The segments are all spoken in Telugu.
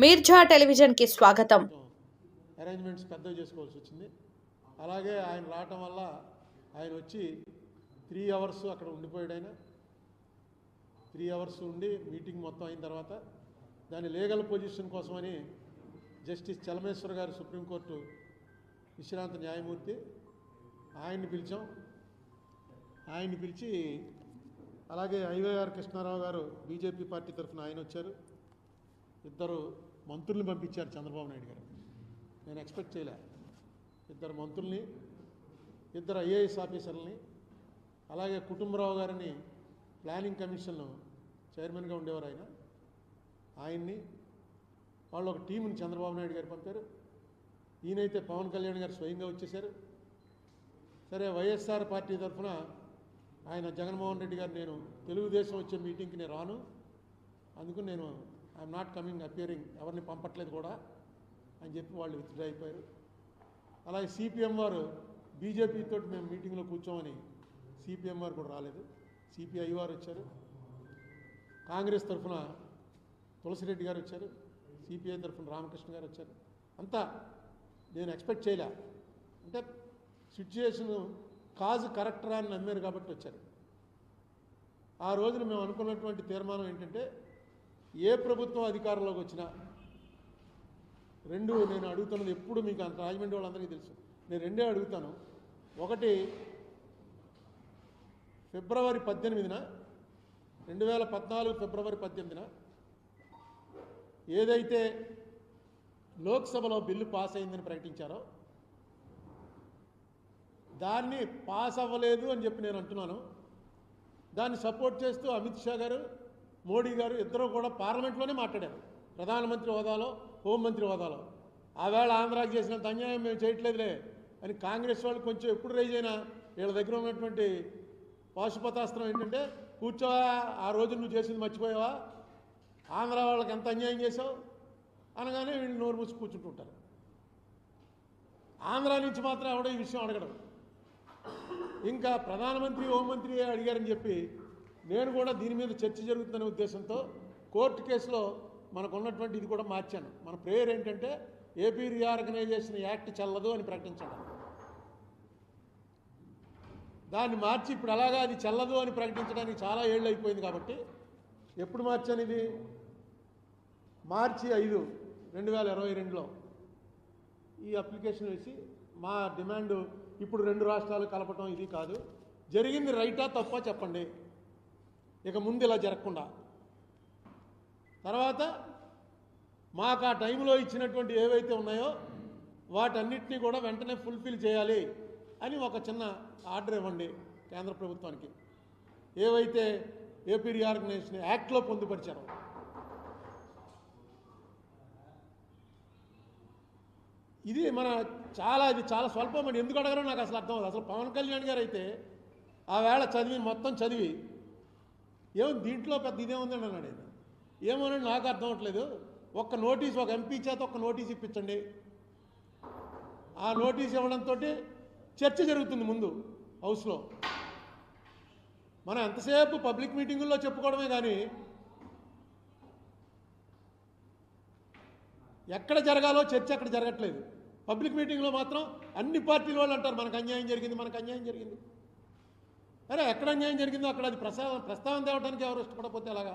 మీర్జా టెలివిజన్కి స్వాగతం అరేంజ్మెంట్స్ పెద్ద చేసుకోవాల్సి వచ్చింది. అలాగే ఆయన రావటం వల్ల ఆయన వచ్చి త్రీ అవర్స్ అక్కడ ఉండిపోయాడు ఆయన. త్రీ అవర్స్ ఉండి మీటింగ్ మొత్తం అయిన తర్వాత దాని లీగల్ పొజిషన్ కోసమని జస్టిస్ చలమేశ్వర్ గారు సుప్రీంకోర్టు విశ్రాంత న్యాయమూర్తి ఆయన్ని పిలిచాం. ఆయన్ని పిలిచి అలాగే ఐవైఆర్ కృష్ణారావు గారు బీజేపీ పార్టీ తరఫున ఆయన వచ్చారు. ఇద్దరు మంత్రుల్ని పంపించారు చంద్రబాబు నాయుడు గారు. నేను ఎక్స్పెక్ట్ చేయలే. ఇద్దరు మంత్రుల్ని ఇద్దరు ఐఏఎస్ ఆఫీసర్లని అలాగే కుటుంబరావు గారిని ప్లానింగ్ కమిషన్లో చైర్మన్గా ఉండేవారు ఆయన. ఆయన్ని వాళ్ళు ఒక టీంని చంద్రబాబు నాయుడు గారు పంపారు. ఈయనైతే పవన్ కళ్యాణ్ గారు స్వయంగా వచ్చేశారు. సరే వైఎస్ఆర్ పార్టీ తరఫున ఆయన జగన్మోహన్ రెడ్డి గారు నేను తెలుగుదేశం వచ్చే మీటింగ్కి నేను రాను. అందుకు నేను ఐఎమ్ నాట్ కమింగ్ అపియరింగ్ ఎవరిని పంపట్లేదు కూడా అని చెప్పి వాళ్ళు విత్డ్రా అయిపోయారు. అలాగే సిపిఎం వారు బీజేపీ తోటి మేము మీటింగ్లో కూర్చోమని సిపిఎం వారు కూడా రాలేదు. సిపిఐ వారు వచ్చారు. కాంగ్రెస్ తరఫున తులసిరెడ్డి గారు వచ్చారు. సిపిఐ తరఫున రామకృష్ణ గారు వచ్చారు. అంతా నేను ఎక్స్పెక్ట్ చేయలే. అంటే సిచ్యుయేషన్ కాజు కరెక్టరా అని నమ్మారు కాబట్టి వచ్చారు. ఆ రోజున మేము అనుకున్నటువంటి తీర్మానం ఏంటంటే ఏ ప్రభుత్వం అధికారంలోకి వచ్చినా రెండు నేను అడుగుతున్నది ఎప్పుడు మీకు అంత రాజమండ్రి వాళ్ళందరికీ తెలుసు. నేను రెండే అడుగుతాను. ఒకటి ఫిబ్రవరి పద్దెనిమిదిన రెండు వేల పద్నాలుగు ఫిబ్రవరి పద్దెనిమిదిన ఏదైతే లోక్సభలో బిల్లు పాస్ అయిందని ప్రకటించారో దాన్ని పాస్ అవ్వలేదు అని చెప్పి నేను అంటున్నాను. దాన్ని సపోర్ట్ చేస్తూ అమిత్ షా గారు మోడీ గారు ఇద్దరు కూడా పార్లమెంట్లోనే మాట్లాడారు. ప్రధానమంత్రి హోదాలో హోంమంత్రి హోదాలో. ఆవేళ ఆంధ్రాకి చేసినంత అన్యాయం మేము చేయట్లేదులే అని కాంగ్రెస్ వాళ్ళు కొంచెం ఎప్పుడు రైజ్ అయినా వీళ్ళ దగ్గర ఉన్నటువంటి పాశుపతాస్త్రం ఏంటంటే కూర్చోవా ఆ రోజు నువ్వు చేసింది మర్చిపోయావా? ఆంధ్ర వాళ్ళకి ఎంత అన్యాయం చేసావు అనగానే వీళ్ళు నోరు మూసి కూర్చుంటుంటారు ఆంధ్ర నుంచి మాత్రం ఎవడో ఈ విషయం అడగడం. ఇంకా ప్రధానమంత్రి హోంమంత్రి అడిగారని చెప్పి నేను కూడా దీని మీద చర్చ జరుగుతుందనే ఉద్దేశంతో కోర్టు కేసులో మనకు ఉన్నటువంటి ఇది కూడా మార్చాను. మన ప్రేయర్ ఏంటంటే ఏపీ రీఆర్గనైజేషన్ యాక్ట్ చెల్లదు అని ప్రకటించడం. దాన్ని మార్చి ఇప్పుడు అలాగా అది చెల్లదు అని ప్రకటించడానికి చాలా ఏళ్ళు అయిపోయింది కాబట్టి ఎప్పుడు మార్చాను ఇది? మార్చి ఐదు రెండు వేల ఇరవై రెండులో. ఈ అప్లికేషన్ వేసి మా డిమాండ్ ఇప్పుడు రెండు రాష్ట్రాలు కలపటం ఇది కాదు. జరిగింది రైటా తప్ప చెప్పండి? ఇక ముందు ఇలా జరగకుండా. తర్వాత మాకు ఆ టైంలో ఇచ్చినటువంటి ఏవైతే ఉన్నాయో వాటన్నిటినీ కూడా వెంటనే ఫుల్ఫిల్ చేయాలి అని ఒక చిన్న ఆర్డర్ ఇవ్వండి కేంద్ర ప్రభుత్వానికి. ఏవైతే ఏపీ రీఆర్గనైజేషన్ యాక్ట్లో పొందుపరిచారో. ఇది మన చాలా ఇది చాలా స్వల్పం ఎందుకు అడగరో నాకు అసలు అర్థం అవుతుంది అసలు పవన్ కళ్యాణ్ గారు అయితే ఆ వేళ చదివి మొత్తం చదివి ఏమో దీంట్లో పెద్ద ఇదే ఉందండి అన్నాడు ఆయన. ఏమోనండి నాకు అర్థం అవట్లేదు. ఒక్క నోటీస్ ఒక ఎంపీ చేత ఒక్క నోటీస్ ఇప్పించండి. ఆ నోటీస్ ఇవ్వడంతో చర్చ జరుగుతుంది ముందు హౌస్లో. మనం ఎంతసేపు పబ్లిక్ మీటింగుల్లో చెప్పుకోవడమే కానీ ఎక్కడ జరగాలో చర్చ అక్కడ జరగట్లేదు. పబ్లిక్ మీటింగ్లో మాత్రం అన్ని పార్టీల వాళ్ళు అంటారు మనకు అన్యాయం జరిగింది మనకు అన్యాయం జరిగింది. అరే ఎక్కడ అన్యాయం జరిగిందో అక్కడ అది ప్రసాదం ప్రస్తావన తేవడానికి ఎవరు ఇష్టపడకపోతే అలాగా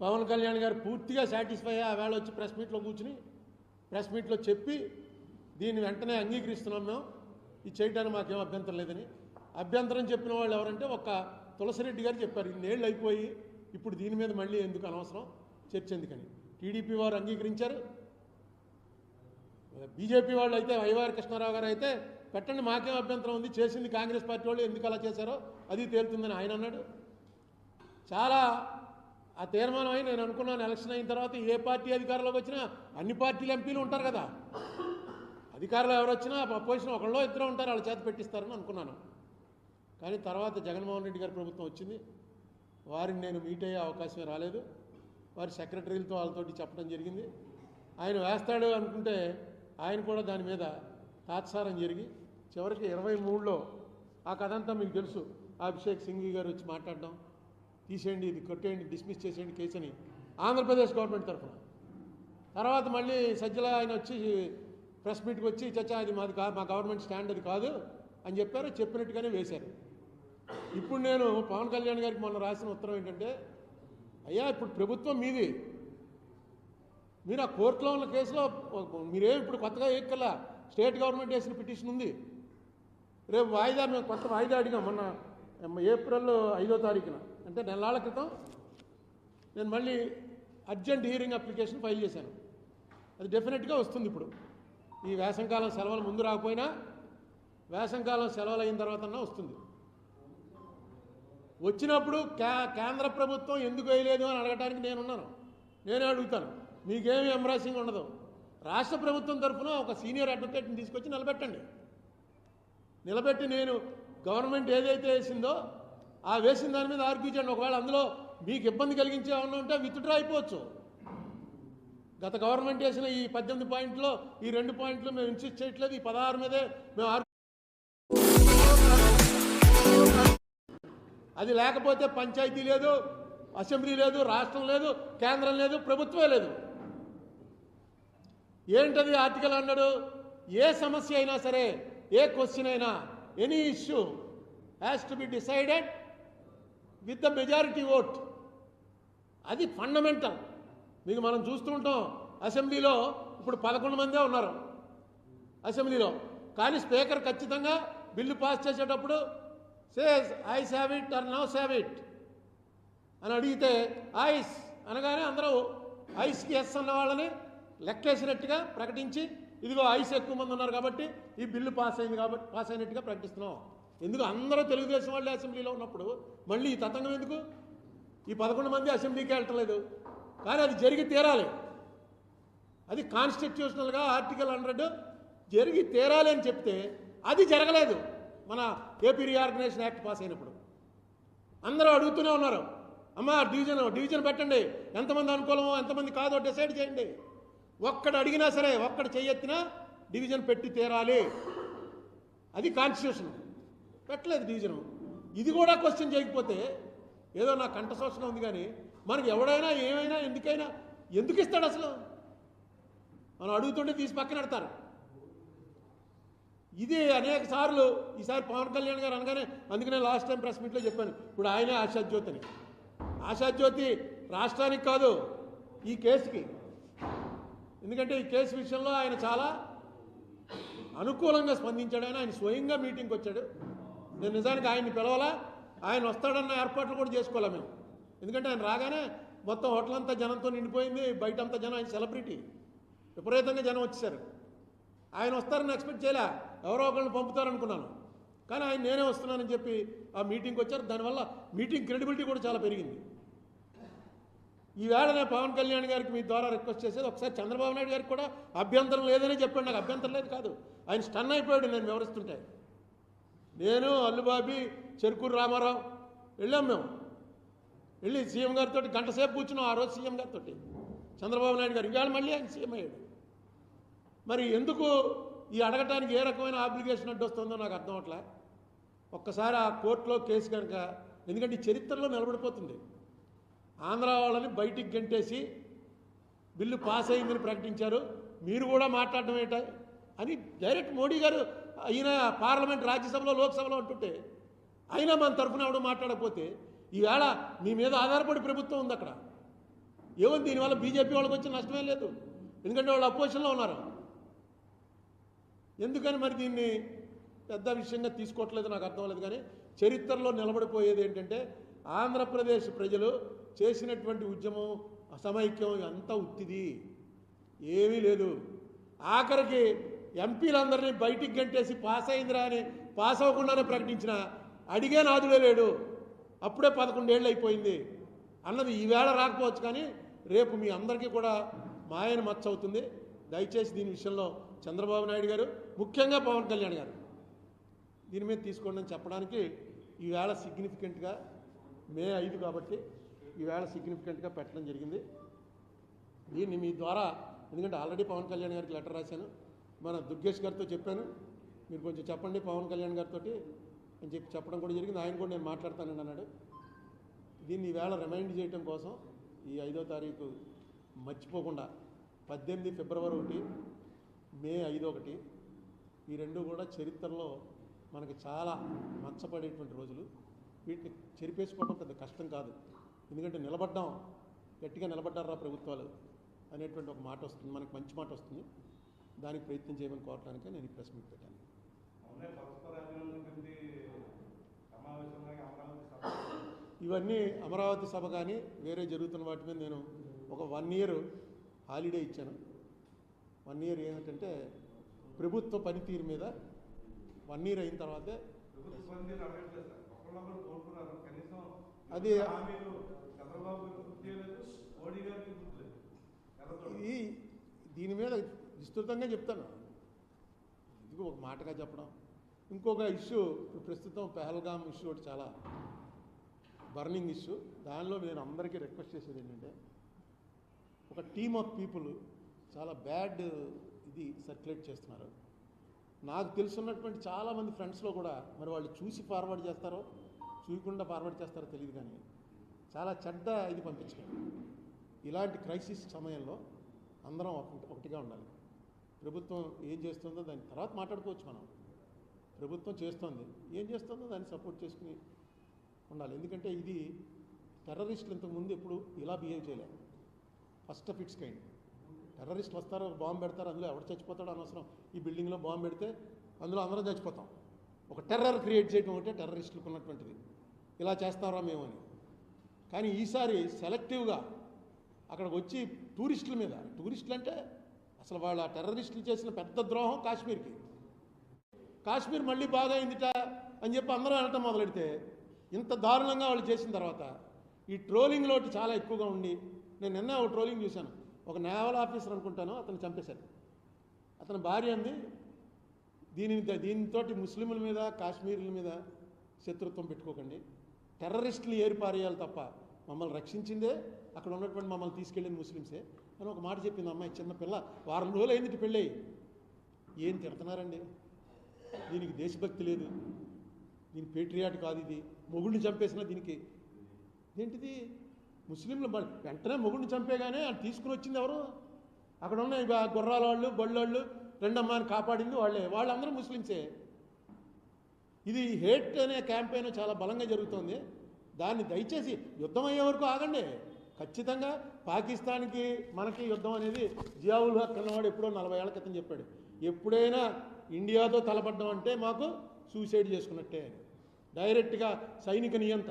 పవన్ కళ్యాణ్ గారు పూర్తిగా సాటిస్ఫై అయ్యి ఆ వేళ వచ్చి ప్రెస్ మీట్లో కూర్చుని ప్రెస్ మీట్లో చెప్పి దీన్ని వెంటనే అంగీకరిస్తున్నాం మేము. ఇది చేయడానికి మాకేం అభ్యంతరం లేదని. అభ్యంతరం చెప్పిన వాళ్ళు ఎవరంటే ఒక తులసిరెడ్డి గారు చెప్పారు ఇన్నేళ్ళు అయిపోయి ఇప్పుడు దీని మీద మళ్ళీ ఎందుకు అనవసరం? చర్చ ఎందుకని? టీడీపీ వారు అంగీకరించారు. బీజేపీ వాళ్ళు అయితే వైవారి కృష్ణారావు గారు అయితే పెట్టండి మాకేం అభ్యంతరం ఉంది చేసింది కాంగ్రెస్ పార్టీ వాళ్ళు ఎందుకు అలా చేశారో అది తేలుతుందని ఆయన అన్నాడు. చాలా ఆ తీర్మానం అయి నేను అనుకున్నాను ఎలక్షన్ అయిన తర్వాత ఏ పార్టీ అధికారంలోకి వచ్చినా అన్ని పార్టీలు ఎంపీలు ఉంటారు కదా. అధికారులు ఎవరు వచ్చినా అపోజిషన్ ఒకళ్ళో ఇద్దరు ఉంటారు వాళ్ళ చేత పెట్టిస్తారని అనుకున్నాను. కానీ తర్వాత జగన్మోహన్ రెడ్డి గారి ప్రభుత్వం వచ్చింది. వారిని నేను మీట్ అయ్యే అవకాశం రాలేదు. వారి సెక్రటరీలతో వాళ్ళతోటి చెప్పడం జరిగింది. ఆయన వేస్తాడు అనుకుంటే ఆయన కూడా దాని మీద తాత్సారం జరిగి చివరికి ఇరవై మూడులో ఆ కథ అంతా మీకు తెలుసు. అభిషేక్ సింఘ్వి గారు వచ్చి మాట్లాడడం తీసేయండి ఇది కొట్టేయండి డిస్మిస్ చేసేయండి కేసు అని ఆంధ్రప్రదేశ్ గవర్నమెంట్ తరఫున. తర్వాత మళ్ళీ సజ్జల ఆయన వచ్చి ప్రెస్ మీట్కి వచ్చి చచ్చా అది మాది కాదు మా గవర్నమెంట్ స్టాండ్ అది కాదు అని చెప్పారు. చెప్పినట్టుగానే వేశారు. ఇప్పుడు నేను పవన్ కళ్యాణ్ గారికి మొన్న రాసిన ఉత్తరం ఏంటంటే అయ్యా ఇప్పుడు ప్రభుత్వం మీది. మీరు ఆ కోర్టులో ఉన్న కేసులో మీరేం ఇప్పుడు కొత్తగా ఎక్కలా స్టేట్ గవర్నమెంట్ వేసిన పిటిషన్ ఉంది. రేపు వాయిదా మేము కొత్త వాయిదా అడిగాం మొన్న ఏప్రిల్ ఐదో తారీఖున. అంటే నెలాళ్ళ క్రితం నేను మళ్ళీ అర్జెంట్ హీరింగ్ అప్లికేషన్ ఫైల్ చేశాను. అది డెఫినెట్గా వస్తుంది ఇప్పుడు. ఈ వేసంకాలం సెలవులు ముందు రాకపోయినా వేసంకాలం సెలవులు అయిన తర్వాత వస్తుంది. వచ్చినప్పుడు కే కేంద్ర ప్రభుత్వం ఎందుకు వేయలేదు అని అడగడానికి నేనున్నాను. నేనే అడుగుతాను. మీకేమి ఎంబ్రాసింగ్ ఉండదు. రాష్ట్ర ప్రభుత్వం తరఫున ఒక సీనియర్ అడ్వకేట్ని తీసుకొచ్చి నిలబెట్టండి. నిలబెట్టి నేను గవర్నమెంట్ ఏదైతే వేసిందో ఆ వేసిన దాని మీద ఆర్గ్యూ చేయండి. ఒకవేళ అందులో మీకు ఇబ్బంది కలిగించే ఏమన్నా ఉంటే విత్డ్రా అయిపోవచ్చు. గత గవర్నమెంట్ వేసిన ఈ పద్దెనిమిది పాయింట్లో ఈ రెండు పాయింట్లు మేము ఇన్సిస్ట్ చేయట్లేదు. ఈ పదహారు మీదే మేము అది లేకపోతే పంచాయతీ లేదు అసెంబ్లీ లేదు రాష్ట్రం లేదు కేంద్రం లేదు ప్రభుత్వమే లేదు. ఏంటది ఆర్టికల్ అన్నాడు ఏ సమస్య అయినా సరే ఏ క్వశ్చన్ అయినా any issue has to be decided with the majority vote అది ఫండమెంటల్ మీకు మనం చూస్తూ ఉంటాం అసెంబ్లీలో ఇప్పుడు పదకొండు మందే ఉన్నారు అసెంబ్లీలో. కానీ స్పీకర్ ఖచ్చితంగా బిల్లు పాస్ చేసేటప్పుడు says ayes have it or no have it అని అడిగితే ఐస్ అనగానే అందరూ ఐస్కి ఎస్ అన్న వాళ్ళని లెక్కేసినట్టుగా ప్రకటించి ఇదిగో ఐస్ ఎక్కువ మంది ఉన్నారు కాబట్టి ఈ బిల్లు పాస్ అయింది కాబట్టి పాస్ అయినట్టుగా ప్రకటిస్తున్నాం. ఎందుకు అందరూ తెలుగుదేశం వాళ్ళు అసెంబ్లీలో ఉన్నప్పుడు మళ్ళీ ఈ తతంగం ఎందుకు? ఈ పదకొండు మంది అసెంబ్లీకి వెళ్ళట్లేదు. కానీ అది జరిగి తీరాలి. అది కాన్స్టిట్యూషనల్గా ఆర్టికల్ హండ్రెడ్ జరిగి తీరాలి అని చెప్తే అది జరగలేదు. మన ఏపీ రీఆర్గనైజేషన్ యాక్ట్ పాస్ అయినప్పుడు. అందరూ అడుగుతూనే ఉన్నారు. అమ్మా డివిజన్ డివిజన్ పెట్టండి. ఎంతమంది అనుకూలమో ఎంతమంది కాదో డిసైడ్ చేయండి. ఒక్కడు అడిగినా సరే ఒక్కడు చేయెత్తినా డివిజన్ పెట్టి తీరాలి. అది కాన్స్టిట్యూషన్. పెట్టలేదు డివిజన్. ఇది కూడా క్వశ్చన్ చేయకపోతే ఏదో నా కంఠశోషణ ఉంది కానీ మనకి ఎవడైనా ఏమైనా ఎందుకైనా ఎందుకు ఇస్తాడు అసలు? మనం అడుగుతుంటే తీసి పక్కన పెడతారు. ఇది అనేక సార్లు ఈసారి పవన్ కళ్యాణ్ గారు అనగానే అందుకనే లాస్ట్ టైం ప్రెస్ మీట్లో చెప్పాను. ఇప్పుడు ఆయనే ఆశాజ్యోతి అని ఆశాజ్యోతి రాష్ట్రానికి కాదు ఈ కేసుకి. ఎందుకంటే ఈ కేసు విషయంలో ఆయన చాలా అనుకూలంగా స్పందించాడు. ఆయన ఆయన స్వయంగా మీటింగ్కి వచ్చాడు. నేను నిజానికి ఆయన్ని పిలవాలా? ఆయన వస్తాడన్న ఏర్పాట్లు కూడా చేసుకోవాలా మేము? ఎందుకంటే ఆయన రాగానే మొత్తం హోటల్ అంతా జనంతో నిండిపోయింది. బయట అంతా జనం ఆయన సెలబ్రిటీ. విపరీతంగా జనం వచ్చేసారు. ఆయన వస్తారని ఎక్స్పెక్ట్ చేయలే. ఎవరో ఒకరిని పంపుతారనుకున్నాను. కానీ ఆయన నేనే వస్తున్నానని చెప్పి ఆ మీటింగ్కి వచ్చారు. దానివల్ల మీటింగ్ క్రెడిబిలిటీ కూడా చాలా పెరిగింది. ఈవేళ నేను పవన్ కళ్యాణ్ గారికి మీ ద్వారా రిక్వెస్ట్ చేసేది ఒకసారి చంద్రబాబు నాయుడు గారికి కూడా అభ్యంతరం లేదని చెప్పాడు నాకు అభ్యంతరం లేదు కాదు. ఆయన స్టన్ అయిపోయాడు నేను వివరిస్తుంటే. నేను అల్లుబాబి చెరుకూరు రామారావు వెళ్ళాం మేము. వెళ్ళి సీఎం గారితో గంట సేపు కూర్చున్నాం ఆ రోజు సీఎం గారితో చంద్రబాబు నాయుడు గారు ఇవాళ మళ్ళీ ఆయన సీఎం అయ్యాడు. మరి ఎందుకు ఈ అడగటానికి ఏ రకమైన అప్లికేషన్ అడ్డొస్తుందో నాకు అర్థం అవట్లే? ఒక్కసారి ఆ కోర్టులో కేసు కనుక ఎందుకంటే ఈ చరిత్రలో నిలబడిపోతుంది. ఆంధ్ర వాళ్ళని బయటికి గంటేసి బిల్లు పాస్ అయిందని ప్రకటించారు. మీరు కూడా మాట్లాడడం ఏంట అని డైరెక్ట్ మోడీ గారు ఈయన పార్లమెంట్ రాజ్యసభలో లోక్సభలో అంటుంటే అయినా మన తరఫున ఎవడు మాట్లాడకపోతే ఈవేళ మీ మీద ఆధారపడి ప్రభుత్వం ఉంది అక్కడ. ఏమో దీనివల్ల బీజేపీ వాళ్ళకి వచ్చిన నష్టమే లేదు. ఎందుకంటే వాళ్ళు అపోజిషన్లో ఉన్నారు. ఎందుకని మరి దీన్ని పెద్ద విషయంగా తీసుకోవట్లేదు నాకు అర్థం లేదు కానీ చరిత్రలో నిలబడిపోయేది ఏంటంటే ఆంధ్రప్రదేశ్ ప్రజలు చేసినటువంటి ఉద్యమం అసమైక్యం అంతా ఉత్తిది. ఏమీ లేదు. ఆఖరికి ఎంపీలందరినీ బయటికి గంటేసి పాస్ అయిందిరా అని పాస్ అవ్వకుండానే ప్రకటించిన అడిగే నాదుడే లేడు. అప్పుడే పదకొండేళ్ళు అయిపోయింది. అన్నది ఈవేళ రాకపోవచ్చు కానీ రేపు మీ అందరికీ కూడా మాయన మచ్చ అవుతుంది. దయచేసి దీని విషయంలో చంద్రబాబు నాయుడు గారు ముఖ్యంగా పవన్ కళ్యాణ్ గారు దీని మీద తీసుకోండి అని చెప్పడానికి ఈవేళ సిగ్నిఫికెంట్గా మే ఐదు కాబట్టి ఈవేళ సిగ్నిఫికెంట్గా పెట్టడం జరిగింది. దీన్ని మీ ద్వారా ఎందుకంటే ఆల్రెడీ పవన్ కళ్యాణ్ గారికి లెటర్ రాశాను. మన దుర్గేష్ గారితో చెప్పాను. మీరు కొంచెం చెప్పండి పవన్ కళ్యాణ్ గారితో అని చెప్పి చెప్పడం కూడా జరిగింది. ఆయన కూడా నేను మాట్లాడతానండి అన్నాడు. దీన్ని ఈవేళ రిమైండ్ చేయడం కోసం ఈ ఐదో తారీఖు మర్చిపోకుండా పద్దెనిమిది ఫిబ్రవరి ఒకటి మే ఐదు ఒకటి ఈ రెండు కూడా చరిత్రలో మనకి చాలా మచ్చపడేటువంటి రోజులు. వీటిని చెరిపేసుకోవడం పెద్ద కష్టం కాదు. ఎందుకంటే నిలబడ్డాం గట్టిగా నిలబడ్డారా ప్రభుత్వాలు అనేటువంటి ఒక మాట వస్తుంది మనకు మంచి మాట వస్తుంది. దానికి ప్రయత్నం చేయమని కోరటానికే నేను ఈ ప్రెస్ మీట్ పెట్టాను. ఇవన్నీ అమరావతి సభ కానీ వేరే జరుగుతున్న వాటి మీద నేను ఒక వన్ ఇయర్ హాలిడే ఇచ్చాను. వన్ ఇయర్ ఏంటంటే ప్రభుత్వ పనితీరు మీద వన్ ఇయర్ అయిన తర్వాతే అది-. ఈ దీని మీద విస్తృతంగా చెప్తాను. ఇది ఒక మాటగా చెప్పడం? ఇంకొక ఇష్యూ ఇప్పుడు ప్రస్తుతం పెహల్గామ్ ఇష్యూ ఒకటి చాలా బర్నింగ్ ఇష్యూ. దానిలో నేను అందరికీ రిక్వెస్ట్ చేసేది ఏంటంటే ఒక టీమ్ ఆఫ్ పీపుల్ చాలా బ్యాడ్ ఇది సర్క్యులేట్ చేస్తున్నారు. నాకు తెలుసున్నటువంటి చాలామంది ఫ్రెండ్స్లో కూడా మరి వాళ్ళు చూసి ఫార్వర్డ్ చేస్తారో చూయకుండా ఫార్వర్డ్ చేస్తారో తెలియదు కానీ చాలా చెడ్డ ఇది పంపించారు ఇలాంటి క్రైసిస్ సమయంలో అందరం ఒకటి ఒకటిగా ఉండాలి. ప్రభుత్వం ఏం చేస్తుందో దాని తర్వాత మాట్లాడుకోవచ్చు మనం. ప్రభుత్వం చేస్తోంది. ఏం చేస్తుందో దాన్ని సపోర్ట్ చేసుకుని ఉండాలి. ఎందుకంటే ఇది టెర్రరిస్టులు ఇంతకుముందు ఎప్పుడు ఇలా బిహేవ్ చేయలేదు ఫస్ట్ ఆఫ్ ఇట్స్ కైండ్ టెర్రరిస్టులు వస్తారు బాంబు పెడతారు అందులో ఎవరు చచ్చిపోతాడో అనవసరం. ఈ బిల్డింగ్లో బాంబు పెడితే అందులో అందరం చచ్చిపోతాం. ఒక టెర్రర్ క్రియేట్ చేయడం ఒకటే టెర్రరిస్టులకు ఉన్నటువంటిది ఇలా చేస్తారా మేము అని. కానీ ఈసారి సెలెక్టివ్గా అక్కడికి వచ్చి టూరిస్టుల మీద టూరిస్టులు అంటే అసలు వాళ్ళ టెర్రరిస్టులు చేసిన పెద్ద ద్రోహం కాశ్మీర్కి. కాశ్మీర్ మళ్ళీ బాగా అయిందిట అని చెప్పి అందరూ అనటం మొదలెడితే ఇంత దారుణంగా వాళ్ళు చేసిన తర్వాత ఈ ట్రోలింగ్ లోటు చాలా ఎక్కువగా ఉండి నేను నిన్న ఒక ట్రోలింగ్ చూశాను. ఒక నేవల్ ఆఫీసర్ అనుకుంటాను అతను చంపేశారు. అతని భార్య అంది దీని దీనితో ముస్లింల మీద కాశ్మీర్ల మీద శత్రుత్వం పెట్టుకోకండి. టెర్రరిస్టులు ఏరిపారేయాలి తప్ప మమ్మల్ని రక్షించిందే అక్కడ ఉన్నటువంటి మమ్మల్ని తీసుకెళ్ళింది ముస్లిమ్సే. అని ఒక మాట చెప్పింది అమ్మాయి చిన్న పిల్ల. వారం రోజులు అయింది పెళ్ళి. ఏం తిడుతున్నారండి? దీనికి దేశభక్తి లేదు. దీని పేట్రియాట్ కాదు ఇది. మొగుడిని చంపేసిన దీనికి. ఏంటిది? ముస్లింలు వెంటనే మొగుడిని చంపేగానే అది తీసుకుని వచ్చింది ఎవరు? అక్కడ ఉన్న గుర్రాల వాళ్ళు బళ్ళోళ్ళు రెండమ్మాయిని కాపాడింది వాళ్ళే. వాళ్ళందరూ ముస్లింసే ఇది హేట్ అనే క్యాంపెయిన్ చాలా బలంగా జరుగుతోంది. దాన్ని దయచేసి యుద్ధం అయ్యే వరకు ఆగండి. ఖచ్చితంగా పాకిస్తాన్కి మనకి యుద్ధం అనేది జియావుల్ హక్ అన్నవాడు ఎప్పుడో నలభై ఏళ్ళ క్రితం చెప్పాడు. ఎప్పుడైనా ఇండియాతో తలపడ్డం అంటే మాకు సూసైడ్ చేసుకున్నట్టే. డైరెక్ట్గా సైనిక నియంత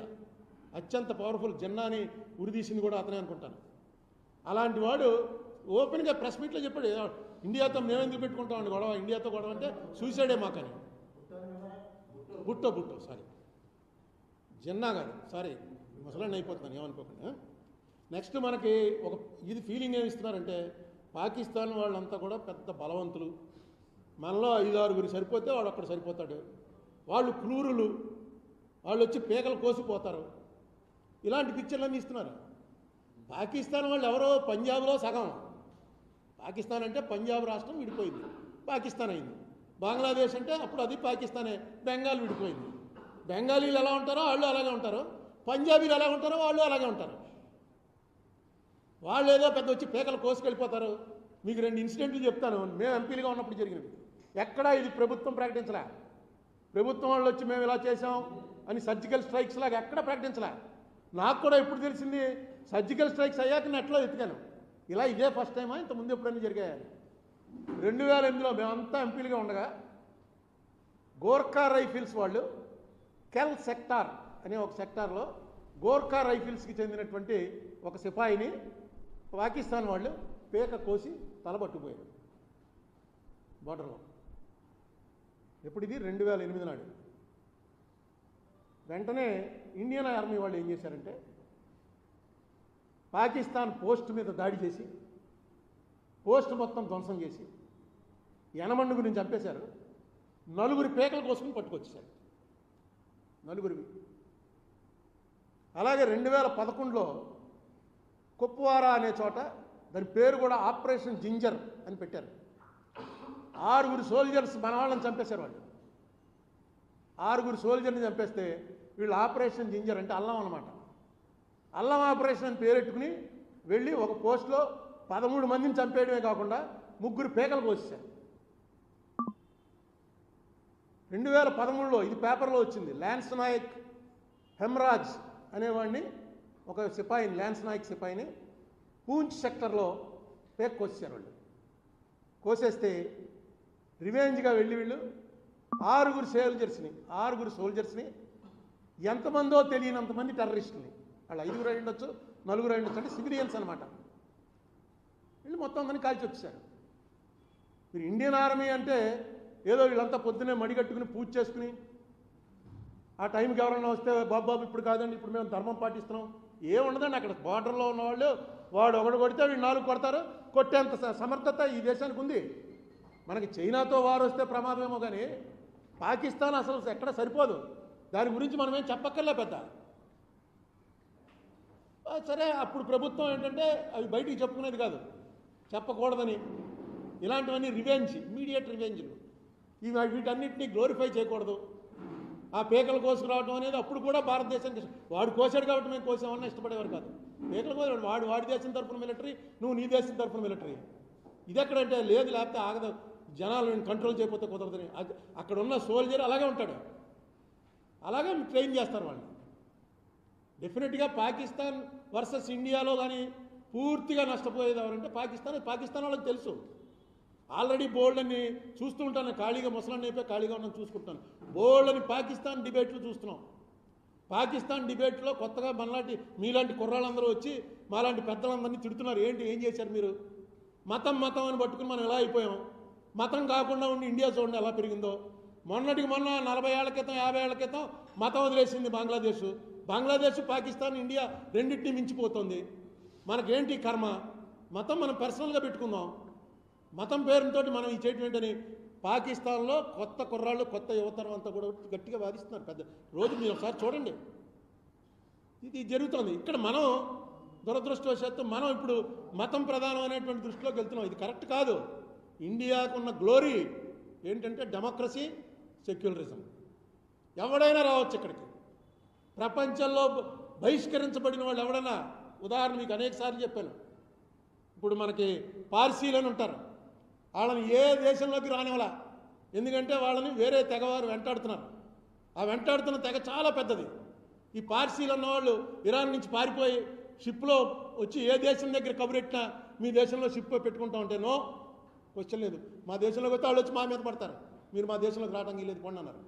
అత్యంత పవర్ఫుల్ జెన్నాని ఉరిదీసింది కూడా అతనే అనుకుంటాను. అలాంటి వాడు ఓపెన్గా ప్రెస్ మీట్లో చెప్పాడు ఇండియాతో మేము ఎందుకు పెట్టుకుంటామండి గొడవ ఇండియాతో గొడవ అంటే సూసైడే మాకని. బుట్టో బుట్టో సారీ. జిన్నా గారు సారీ ముసలాన్ని అయిపోతున్నాను ఏమనుకోకుండా నెక్స్ట్ మనకి ఒక ఇది ఫీలింగ్ ఏమి ఇస్తున్నారంటే పాకిస్తాన్ వాళ్ళంతా కూడా పెద్ద బలవంతులు. మనలో ఐదు ఆరుగురు సరిపోతే వాడు అక్కడ సరిపోతాడు. వాళ్ళు క్రూరులు. వాళ్ళు వచ్చి పీకలు కోసిపోతారు. ఇలాంటి పిక్చర్లన్నీ ఇస్తున్నారు. పాకిస్తాన్ వాళ్ళు ఎవరో పంజాబ్లో సగం. పాకిస్తాన్ అంటే పంజాబ్ రాష్ట్రం విడిపోయింది. పాకిస్తాన్ అయింది. బంగ్లాదేశ్ అంటే అప్పుడు అది పాకిస్తానే. బెంగాల్ విడిపోయింది. బెంగాలీలు ఎలా ఉంటారో వాళ్ళు అలాగే ఉంటారు. పంజాబీలు ఎలా ఉంటారో వాళ్ళు అలాగే ఉంటారు. వాళ్ళు ఏదో పెద్ద వచ్చి పేకలు కోసుకెళ్ళిపోతారు. మీకు రెండు ఇన్సిడెంట్లు చెప్తాను. మేము ఎంపీలుగా ఉన్నప్పుడు జరిగినవి. ఎక్కడా ఇది ప్రభుత్వం ప్రకటించలే. ప్రభుత్వం వాళ్ళు వచ్చి మేము ఇలా చేసాం అని సర్జికల్ స్ట్రైక్స్ లాగా ఎక్కడ ప్రకటించలే. నాకు కూడా ఎప్పుడు తెలిసింది సర్జికల్ స్ట్రైక్స్ అయ్యాక నెట్లో ఎత్తికాను ఇలా ఇదే ఫస్ట్ టైమా ఇంత ముందు ఎప్పుడైనా జరిగాయని రెండు వేల ఎనిమిదిలో మేమంతా ఎంపీలుగా ఉండగా గోర్ఖా రైఫిల్స్ వాళ్ళు కెల్ సెక్టార్ అనే ఒక సెక్టార్లో గోర్ఖా రైఫిల్స్కి చెందినటువంటి ఒక సిపాయిని పాకిస్తాన్ వాళ్ళు పేక కోసి తలబట్టుకుపోయారు. బార్డర్లో ఎప్పుడు ఇది? రెండు వేల ఎనిమిది నాడు. వెంటనే ఇండియన్ ఆర్మీ వాళ్ళు ఏం చేశారంటే పాకిస్తాన్ పోస్ట్ మీద దాడి చేసి పోస్ట్ మొత్తం ధ్వంసం చేసి యనమండు చంపేశారు. నలుగురి పేకల కోసం పట్టుకొచ్చేశారు. నలుగురివి. అలాగే రెండు వేల పదకొండులో కుప్వారా అనే చోట దాని పేరు కూడా ఆపరేషన్ జింజర్ అని పెట్టారు. ఆరుగురు సోల్జర్స్ మన వాళ్ళని చంపేశారు వాళ్ళు. ఆరుగురు సోల్జర్ని చంపేస్తే వీళ్ళు ఆపరేషన్ జింజర్ అంటే అల్లం అనమాట అల్లం ఆపరేషన్ అని పేరెట్టుకుని వెళ్ళి ఒక పోస్ట్లో పదమూడు మందిని చంపేయడమే కాకుండా ముగ్గురు పేకలు కోసేశారు. రెండు వేల పదమూడులో ఇది పేపర్లో వచ్చింది. ల్యాన్స్ నాయక్ హెమ్రాజ్ అనేవాడిని ఒక సిపాయిని ల్యాన్స్ నాయక్ సిపాయిని పూంచ్ సెక్టర్లో పేక్ కోసేశారు వాళ్ళు. కోసేస్తే రివెంజ్గా వెళ్ళి వీళ్ళు ఆరుగురు సోల్జర్స్ని ఆరుగురు సోల్జర్స్ని ఎంతమందో తెలియనంతమంది టెర్రరిస్టుని వాళ్ళు ఐదుగురు అయి ఉండొచ్చు నలుగురు అయి ఉండొచ్చు అంటే సివిలియన్స్ అనమాట వీళ్ళు మొత్తం అందరినీ కాల్చి వచ్చేసారు మీరు ఇండియన్ ఆర్మీ అంటే ఏదో వీళ్ళంతా పొద్దున్నే మడిగట్టుకుని పూజ చేసుకుని ఆ టైంకి ఎవరైనా వస్తే బాబు బాబు ఇప్పుడు కాదండి ఇప్పుడు మేము ధర్మం పాటిస్తున్నాం. ఏముండదండి అక్కడ బార్డర్లో ఉన్నవాళ్ళు వాడు ఒకడు కొడితే వీడు నాలుగు కొడతారు కొట్టేంత స- సమర్థత ఈ దేశానికి ఉంది. మనకి చైనాతో వారు వస్తే ప్రమాదమేమో కానీ పాకిస్తాన్ అసలు ఎక్కడ సరిపోదు. దాని గురించి మనమేం చెప్పక్కర్లే పెద్ద. సరే అప్పుడు ప్రభుత్వం ఏంటంటే అవి బయటికి చెప్పుకునేది కాదు. చెప్పకూడదని. ఇలాంటివన్నీ రివెంజ్ ఇమీడియట్ రివెంజ్లు ఇవి వీటన్నిటిని గ్లోరిఫై చేయకూడదు. ఆ పేకలు కోసుకురావడం అనేది అప్పుడు కూడా భారతదేశానికి వాడు కోసాడు కాబట్టి మేము కోసామన్నా ఇష్టపడేవారు కాదు. పేకలు కోసాడు వాడు వాడి దేశం తరఫున మిలిటరీ నువ్వు నీ దేశం తరఫున మిలిటరీ ఇది ఎక్కడంటే లేదు లేకపోతే ఆగదు. జనాలు నేను కంట్రోల్ చేయకపోతే కుదరదని. అక్కడ ఉన్న సోల్జర్ అలాగే ఉంటాడు. అలాగే ట్రైన్ చేస్తారు వాళ్ళు. డెఫినెట్గా పాకిస్తాన్ వర్సెస్ ఇండియాలో కానీ పూర్తిగా నష్టపోయేది ఎవరంటే పాకిస్తాన్. పాకిస్తాన్ వాళ్ళకి తెలుసు. ఆల్రెడీ బోల్డ్ అని చూస్తూ ఉంటాను. ఖాళీగా ముసలాన్ని అయిపోయి ఖాళీగా ఉన్నాను చూసుకుంటాను. బోల్డ్ అని పాకిస్తాన్ డిబేట్లు చూస్తున్నాం. పాకిస్తాన్ డిబేట్లో కొత్తగా మనలాంటి మీలాంటి కుర్రాళ్ళందరూ వచ్చి మాలాంటి పెద్దలందరినీ తిడుతున్నారు. ఏంటి ఏం చేశారు మీరు? మతం మతం అని పట్టుకుని మనం ఎలా అయిపోయాం? మతం కాకుండా ఉండి ఇండియా చూడండి ఎలా పెరిగిందో. మొన్నటికి మొన్న నలభై ఏళ్ళ క్రితం యాభై ఏళ్ళ క్రితం మతం వదిలేసింది బంగ్లాదేశ్. బంగ్లాదేశ్ పాకిస్తాన్ ఇండియా రెండింటిని మించిపోతుంది. మనకేంటి కర్మ? మతం మనం పర్సనల్గా పెట్టుకుందాం. మతం పేరుతో మనం ఈ చేయటం పాకిస్తాన్లో కొత్త కుర్రాళ్ళు కొత్త యువతరం అంతా కూడా గట్టిగా వాదిస్తున్నారు. పెద్ద రోజు మీరు ఒకసారి చూడండి. ఇది జరుగుతోంది. ఇక్కడ మనం దురదృష్టవశాత్తు మనం ఇప్పుడు మతం ప్రధానం అనేటువంటి దృష్టిలోకి వెళ్తున్నాం. ఇది కరెక్ట్ కాదు. ఇండియాకున్న గ్లోరీ ఏంటంటే డెమోక్రసీ సెక్యులరిజం. ఎవడైనా రావచ్చు ఇక్కడికి. ప్రపంచంలో బహిష్కరించబడిన వాళ్ళు ఎవడన్నా ఉదాహరణ మీకు అనేకసార్లు చెప్పాను. ఇప్పుడు మనకి పార్సీలని ఉంటారు. వాళ్ళని ఏ దేశంలోకి రానివ్వాల? ఎందుకంటే వాళ్ళని వేరే తెగవారు వెంటాడుతున్నారు. ఆ వెంటాడుతున్న తెగ చాలా పెద్దది. ఈ పార్సీలు అన్నవాళ్ళు ఇరాన్ నుంచి పారిపోయి షిప్లో వచ్చి ఏ దేశం దగ్గర కబురెట్టినా మీ దేశంలో షిప్ పెట్టుకుంటా ఉంటే నో? క్వశ్చన్ లేదు. మా దేశంలోకి వస్తే వాళ్ళు వచ్చి మా మీద పడతారు. మీరు మా దేశంలోకి రావడానికి లేదు కొండ అన్నారు